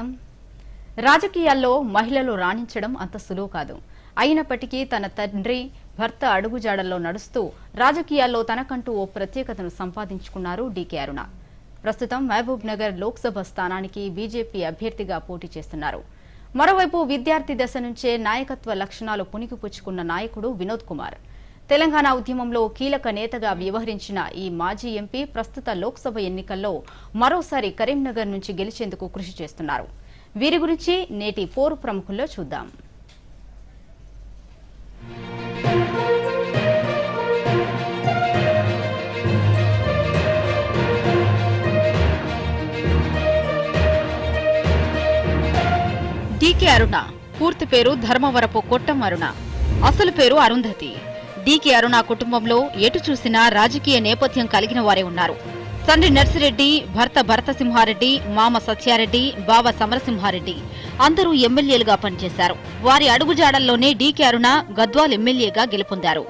స్వాగతం. రాజకీయాల్లో మహిళలు రాణించడం అంత సులువు కాదు. అయినప్పటికీ తన తండ్రి భర్త అడుగుజాడల్లో నడుస్తూ రాజకీయాల్లో తనకంటూ ఓ ప్రత్యేకతను సంపాదించుకున్నారు డీకే అరుణ. ప్రస్తుతం మహబూబ్ నగర్ లోక్సభ స్థానానికి బీజేపీ అభ్యర్థిగా పోటీ చేస్తున్నారు. మరోవైపు విద్యార్థి దశ నుంచే నాయకత్వ లక్షణాలు పుణికిపుచ్చుకున్న నాయకుడు వినోద్ కుమార్. తెలంగాణ ఉద్యమంలో కీలక నేతగా వ్యవహరించిన ఈ మాజీ ఎంపీ ప్రస్తుత లోక్సభ ఎన్నికల్లో మరోసారి కరీంనగర్ నుంచి గెలిచేందుకు కృషి చేస్తున్నారు. వీరి గురించి నేటి పోరు ప్రముఖుల్లో చూద్దాం. డీకే అరుణ పూర్తి పేరు ధర్మవరపు కొట్టం అరుణ అసలు పేరు అరుంధతి. డీకే అరుణ కుటుంబంలో ఎటు చూసినా రాజకీయ నేపథ్యం కలిగిన వారే ఉన్నారు. తండ్రి నర్సిరెడ్డి భర్త భరతసింహారెడ్డి మామ సత్యారెడ్డి బావ సమరసింహారెడ్డి అందరూ ఎమ్మెల్యేలుగా పనిచేశారు. వారి అడుగుజాడల్లోనే డీకే అరుణ గద్వాల్ ఎమ్మెల్యేగా గెలుపొందారు.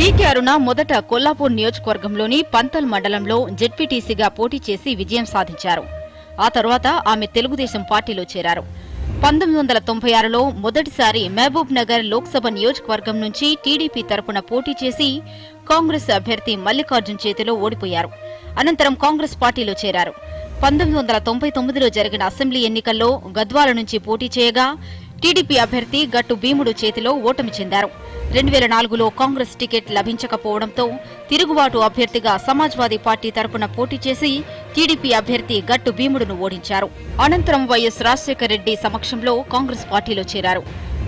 డీకే అరుణ మొదట కొల్లాపూర్ నియోజకవర్గంలోని పంతల్ మండలంలో జెడ్పీటీసీగా పోటీ చేసి విజయం సాధించారు. ఆ తర్వాత ఆమె తెలుగుదేశం పార్టీలో చేరారు. పంతొమ్మిది వందల తొంభై ఆరులో మొదటిసారి మహబూబ్ నగర్ లోక్సభ నియోజకవర్గం నుంచి టీడీపీ తరపున పోటీ చేసి కాంగ్రెస్ అభ్యర్థి మల్లికార్జున్ చేతిలో ఓడిపోయారు. అనంతరం కాంగ్రెస్ పార్టీలో చేరారు. పంతొమ్మిది వందల తొంభై తొమ్మిదిలో జరిగిన అసెంబ్లీ ఎన్నికల్లో గద్వాల నుంచి పోటీ చేయగా టీడీపీ అభ్యర్థి గట్టు భీముడు చేతిలో ఓటమి చెందారు. రెండు వేల నాలుగులో కాంగ్రెస్ టికెట్ లభించకపోవడంతో తిరుగుబాటు అభ్యర్థిగా సమాజ్వాదీ పార్టీ తరపున పోటీ చేసి టీడీపీ అభ్యర్థి గట్టు భీముడును ఓడించారు. అనంతరం వైఎస్ రాజశేఖర రెడ్డి సమక్షంలో కాంగ్రెస్ పార్టీలో చేరారు.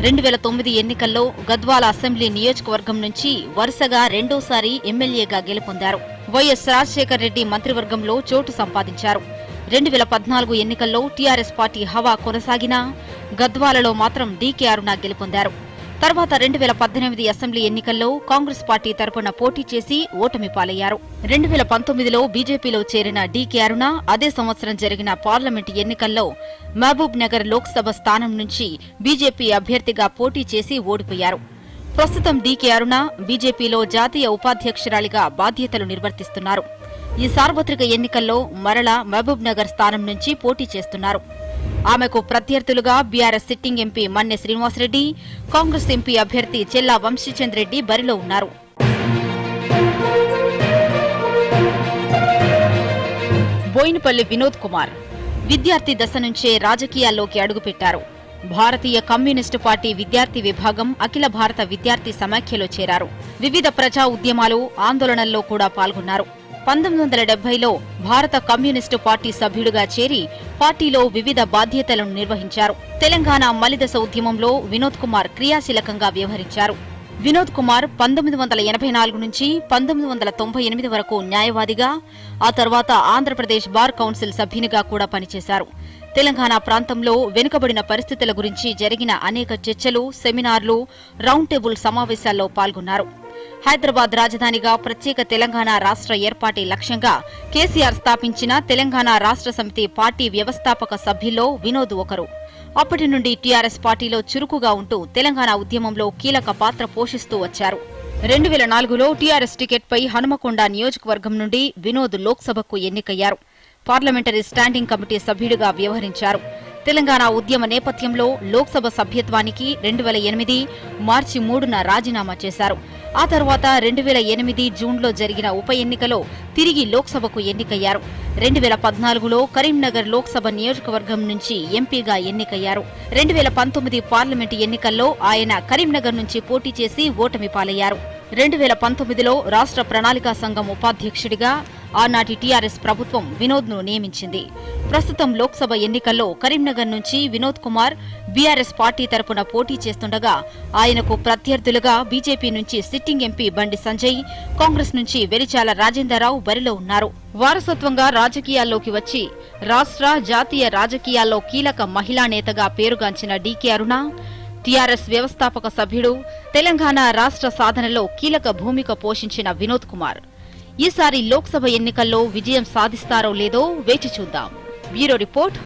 రెండు వేల తొమ్మిది ఎన్నికల్లో గద్వాల అసెంబ్లీ నియోజకవర్గం నుంచి వరుసగా రెండోసారి ఎమ్మెల్యేగా గెలుపొందారు. వైఎస్ రాజశేఖర రెడ్డి మంత్రివర్గంలో చోటు సంపాదించారు. రెండు వేల పద్నాలుగు ఎన్నికల్లో టీఆర్ఎస్ పార్టీ హవా కొనసాగినా గద్వాలలో మాత్రం డీకే అరుణ గెలుపొందారు. తర్వాత రెండు వేల పద్దెనిమిది అసెంబ్లీ ఎన్నికల్లో కాంగ్రెస్ పార్టీ తరపున పోటీ చేసి ఓటమి పాలయ్యారు. రెండు వేల పంతొమ్మిదిలో బీజేపీలో చేరిన డీకే అరుణ అదే సంవత్సరం జరిగిన పార్లమెంటు ఎన్నికల్లో మహబూబ్ నగర్ లోక్సభ స్థానం నుంచి బీజేపీ అభ్యర్థిగా పోటీ చేసి ఓడిపోయారు. ప్రస్తుతం డీకే అరుణ బీజేపీలో జాతీయ ఉపాధ్యక్షురాలిగా బాధ్యతలు నిర్వర్తిస్తున్నారు. ఈ సార్వత్రిక ఎన్నికల్లో మరలా మహబూబ్ నగర్ స్థానం నుంచి పోటీ చేస్తున్నారు. ఆమెకు ప్రత్యర్థులుగా BRS sitting MP Manne Srinivasa Reddy Congress MP అభ్యర్థి చెల్లా వంశీచంద్ రెడ్డి బరిలో ఉన్నారు. బోయినపల్లి వినోద్ కుమార్ విద్యార్థి దశ నుంచే రాజకీయాల్లోకి అడుగుపెట్టారు. భారతీయ కమ్యూనిస్టు పార్టీ విద్యార్థి విభాగం అఖిల భారత విద్యార్థి సమాఖ్యలో చేరారు. వివిధ ప్రజా ఉద్యమాలు ఆందోళనల్లో కూడా పాల్గొన్నారు. పంతొమ్మిది వందల డెబ్బైలో భారత కమ్యూనిస్టు పార్టీ సభ్యుడిగా చేరి పార్టీలో వివిధ బాధ్యతలను నిర్వహించారు. తెలంగాణ మలిదశ ఉద్యమంలో వినోద్ కుమార్ క్రియాశీలకంగా వ్యవహరించారు. వినోద్ కుమార్ పంతొమ్మిది వందల ఎనభై నాలుగు నుంచి పంతొమ్మిది వందల తొంభై ఎనిమిది వరకు న్యాయవాదిగా ఆ తర్వాత ఆంధ్రప్రదేశ్ బార్ కౌన్సిల్ సభ్యునిగా కూడా పనిచేశారు. తెలంగాణ ప్రాంతంలో వెనుకబడిన పరిస్థితుల గురించి జరిగిన అనేక చర్చలు సెమినార్లు రౌండ్ టేబుల్ సమావేశాల్లో పాల్గొన్నారు. హైదరాబాద్ రాజధానిగా ప్రత్యేక తెలంగాణ రాష్ట్ర ఏర్పాటి లక్ష్యంగా కేసీఆర్ స్థాపించిన తెలంగాణ రాష్ట్ర సమితి పార్టీ వ్యవస్థాపక సభ్యుల్లో వినోద్ ఒకరు. అప్పటి నుండి టీఆర్ఎస్ పార్టీలో చురుకుగా ఉంటూ తెలంగాణ ఉద్యమంలో కీలక పాత్ర పోషిస్తూ వచ్చారు. రెండు వేల నాలుగులో టీఆర్ఎస్ టికెట్పై హనుమకొండ నియోజకవర్గం నుండి వినోద్ లోక్సభకు ఎన్నికయ్యారు. పార్లమెంటరీ స్టాండింగ్ కమిటీ సభ్యుడిగా వ్యవహరించారు. తెలంగాణ ఉద్యమ నేపథ్యంలో లోక్సభ సభ్యత్వానికి రెండు వేల ఎనిమిది మార్చి మూడున రాజీనామా చేశారు. ఆ తర్వాత రెండు వేల ఎనిమిది జూన్లో జరిగిన ఉప ఎన్నికలో తిరిగి లోక్సభకు ఎన్నికయ్యారు. రెండు వేల పద్నాలుగులో కరీంనగర్ లోక్సభ నియోజకవర్గం నుంచి ఎంపీగా ఎన్నికయ్యారు. రెండు వేల పంతొమ్మిది పార్లమెంటు ఎన్నికల్లో ఆయన కరీంనగర్ నుంచి పోటీ చేసి ఓటమి పాలయ్యారు. రెండు వేల పంతొమ్మిదిలో రాష్ట్ర ప్రణాళికా సంఘం ఉపాధ్యక్షుడిగా ఆనాటి టీఆర్ఎస్ ప్రభుత్వం వినోద్ను నియమించింది. ప్రస్తుతం లోక్సభ ఎన్నికల్లో కరీంనగర్ నుంచి వినోద్ కుమార్ బీఆర్ఎస్ పార్టీ తరపున పోటీ చేస్తుండగా ఆయనకు ప్రత్యర్థులుగా బీజేపీ నుంచి సిట్టింగ్ ఎంపీ బండి సంజయ్ కాంగ్రెస్ నుంచి వెలిచాల రాజేందర్రావు బరిలో ఉన్నారు. వారసత్వంగా రాజకీయాల్లోకి వచ్చి రాష్ట్ర జాతీయ రాజకీయాల్లో కీలక మహిళా నేతగా పేరుగాంచిన డీకే అరుణ టీఆర్ఎస్ వ్యవస్థాపక సభ్యుడు తెలంగాణ రాష్ట్ర సాధనలో కీలక భూమిక పోషించిన వినోద్ కుమార్. ఈసారి లోక్సభ ఎన్నికల్లో విజయం సాధిస్తారో లేదో వేచి చూద్దాం. Bureau report